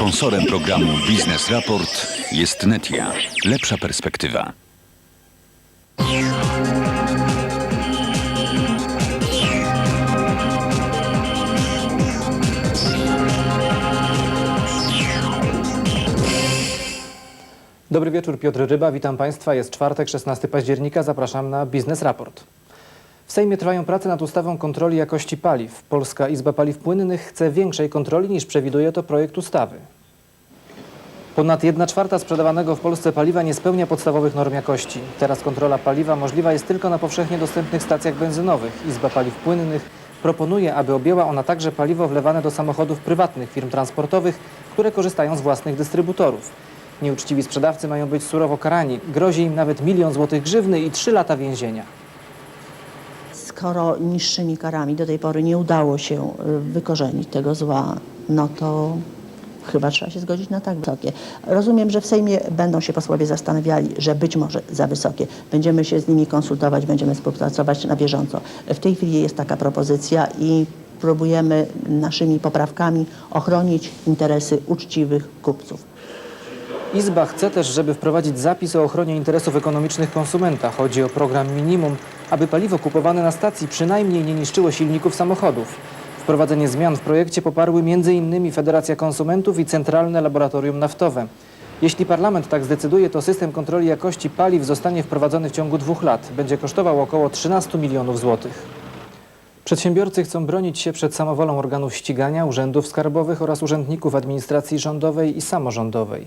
Sponsorem programu Biznes Raport jest Netia. Lepsza perspektywa. Dobry wieczór, Piotr Ryba, witam Państwa. Jest czwartek, 16 października, zapraszam na Biznes Raport. W Sejmie trwają prace nad ustawą kontroli jakości paliw. Polska Izba Paliw Płynnych chce większej kontroli niż przewiduje to projekt ustawy. Ponad 1 czwarta sprzedawanego w Polsce paliwa nie spełnia podstawowych norm jakości. Teraz kontrola paliwa możliwa jest tylko na powszechnie dostępnych stacjach benzynowych. Izba Paliw Płynnych proponuje, aby objęła ona także paliwo wlewane do samochodów prywatnych firm transportowych, które korzystają z własnych dystrybutorów. Nieuczciwi sprzedawcy mają być surowo karani. Grozi im nawet milion złotych grzywny i trzy lata więzienia. Skoro niższymi karami do tej pory nie udało się y, wykorzenić tego zła, no to chyba trzeba się zgodzić na tak wysokie. Rozumiem, że w Sejmie będą się posłowie zastanawiali, że być może za wysokie. Będziemy się z nimi konsultować, będziemy współpracować na bieżąco. W tej chwili jest taka propozycja i próbujemy naszymi poprawkami ochronić interesy uczciwych kupców. Izba chce też, żeby wprowadzić zapis o ochronie interesów ekonomicznych konsumenta. Chodzi o program minimum, aby paliwo kupowane na stacji przynajmniej nie niszczyło silników samochodów. Wprowadzenie zmian w projekcie poparły m.in. Federacja Konsumentów i Centralne Laboratorium Naftowe. Jeśli parlament tak zdecyduje, to system kontroli jakości paliw zostanie wprowadzony w ciągu dwóch lat. Będzie kosztował około 13 milionów złotych. Przedsiębiorcy chcą bronić się przed samowolą organów ścigania, urzędów skarbowych oraz urzędników administracji rządowej i samorządowej.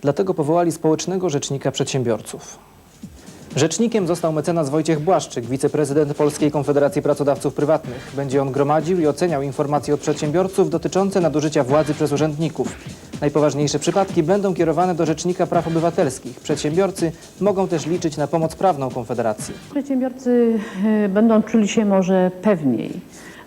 Dlatego powołali społecznego rzecznika przedsiębiorców. Rzecznikiem został mecenas Wojciech Błaszczyk, wiceprezydent Polskiej Konfederacji Pracodawców Prywatnych. Będzie on gromadził i oceniał informacje od przedsiębiorców dotyczące nadużycia władzy przez urzędników. Najpoważniejsze przypadki będą kierowane do Rzecznika Praw Obywatelskich. Przedsiębiorcy mogą też liczyć na pomoc prawną Konfederacji. Przedsiębiorcy e, będą czuli się może pewniej,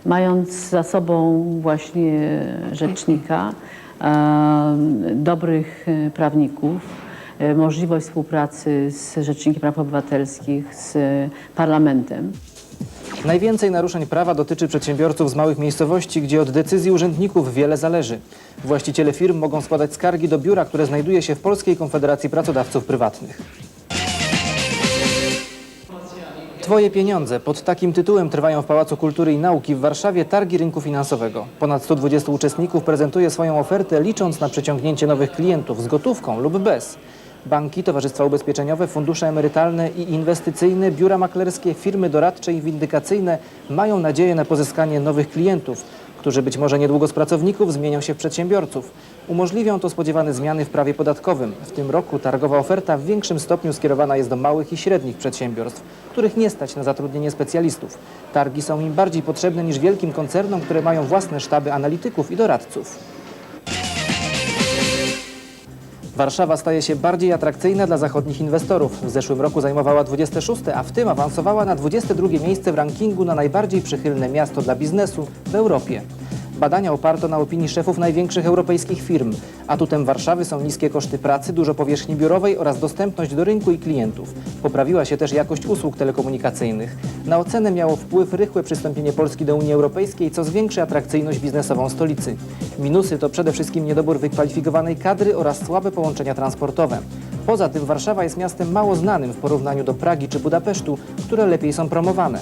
mając za sobą właśnie rzecznika, e, dobrych e, prawników, możliwość współpracy z Rzecznikiem Praw Obywatelskich, z Parlamentem. Najwięcej naruszeń prawa dotyczy przedsiębiorców z małych miejscowości, gdzie od decyzji urzędników wiele zależy. Właściciele firm mogą składać skargi do biura, które znajduje się w Polskiej Konfederacji Pracodawców Prywatnych. Twoje pieniądze. Pod takim tytułem trwają w Pałacu Kultury i Nauki w Warszawie targi rynku finansowego. Ponad 120 uczestników prezentuje swoją ofertę, licząc na przyciągnięcie nowych klientów z gotówką lub bez. Banki, towarzystwa ubezpieczeniowe, fundusze emerytalne i inwestycyjne, biura maklerskie, firmy doradcze i windykacyjne mają nadzieję na pozyskanie nowych klientów, którzy być może niedługo z pracowników zmienią się w przedsiębiorców. Umożliwią to spodziewane zmiany w prawie podatkowym. W tym roku targowa oferta w większym stopniu skierowana jest do małych i średnich przedsiębiorstw, których nie stać na zatrudnienie specjalistów. Targi są im bardziej potrzebne niż wielkim koncernom, które mają własne sztaby analityków i doradców. Warszawa staje się bardziej atrakcyjna dla zachodnich inwestorów. W zeszłym roku zajmowała 26, a w tym awansowała na 22 miejsce w rankingu na najbardziej przychylne miasto dla biznesu w Europie. Badania oparto na opinii szefów największych europejskich firm. Atutem Warszawy są niskie koszty pracy, dużo powierzchni biurowej oraz dostępność do rynku i klientów. Poprawiła się też jakość usług telekomunikacyjnych. Na ocenę miało wpływ rychłe przystąpienie Polski do Unii Europejskiej, co zwiększy atrakcyjność biznesową stolicy. Minusy to przede wszystkim niedobór wykwalifikowanej kadry oraz słabe połączenia transportowe. Poza tym Warszawa jest miastem mało znanym w porównaniu do Pragi czy Budapesztu, które lepiej są promowane.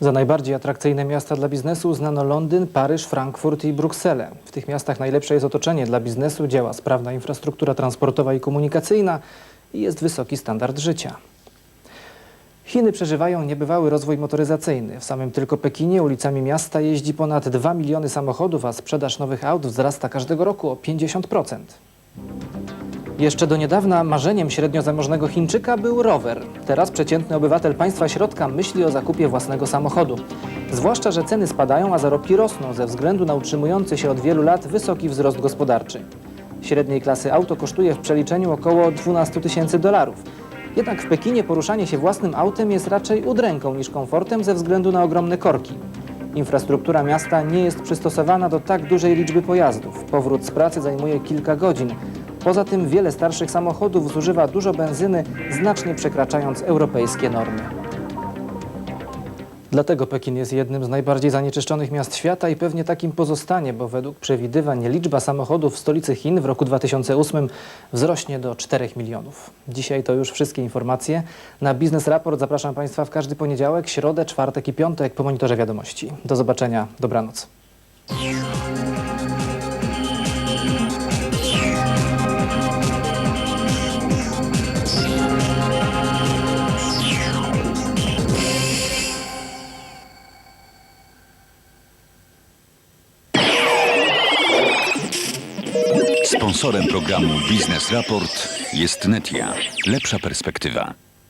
Za najbardziej atrakcyjne miasta dla biznesu uznano Londyn, Paryż, Frankfurt i Brukselę. W tych miastach najlepsze jest otoczenie dla biznesu, działa sprawna infrastruktura transportowa i komunikacyjna i jest wysoki standard życia. Chiny przeżywają niebywały rozwój motoryzacyjny. W samym tylko Pekinie ulicami miasta jeździ ponad 2 miliony samochodów, a sprzedaż nowych aut wzrasta każdego roku o 50%. Jeszcze do niedawna marzeniem średnio zamożnego Chińczyka był rower. Teraz przeciętny obywatel państwa środka myśli o zakupie własnego samochodu. Zwłaszcza, że ceny spadają, a zarobki rosną ze względu na utrzymujący się od wielu lat wysoki wzrost gospodarczy. Średniej klasy auto kosztuje w przeliczeniu około 12 tysięcy dolarów. Jednak w Pekinie poruszanie się własnym autem jest raczej udręką niż komfortem ze względu na ogromne korki. Infrastruktura miasta nie jest przystosowana do tak dużej liczby pojazdów. Powrót z pracy zajmuje kilka godzin. Poza tym wiele starszych samochodów zużywa dużo benzyny, znacznie przekraczając europejskie normy. Dlatego Pekin jest jednym z najbardziej zanieczyszczonych miast świata i pewnie takim pozostanie, bo według przewidywań liczba samochodów w stolicy Chin w roku 2008 wzrośnie do 4 milionów. Dzisiaj to już wszystkie informacje. Na Biznes Raport zapraszam Państwa w każdy poniedziałek, środę, czwartek i piątek po monitorze wiadomości. Do zobaczenia, dobranoc. Sponsorem programu Biznes Raport jest Netia. Lepsza perspektywa.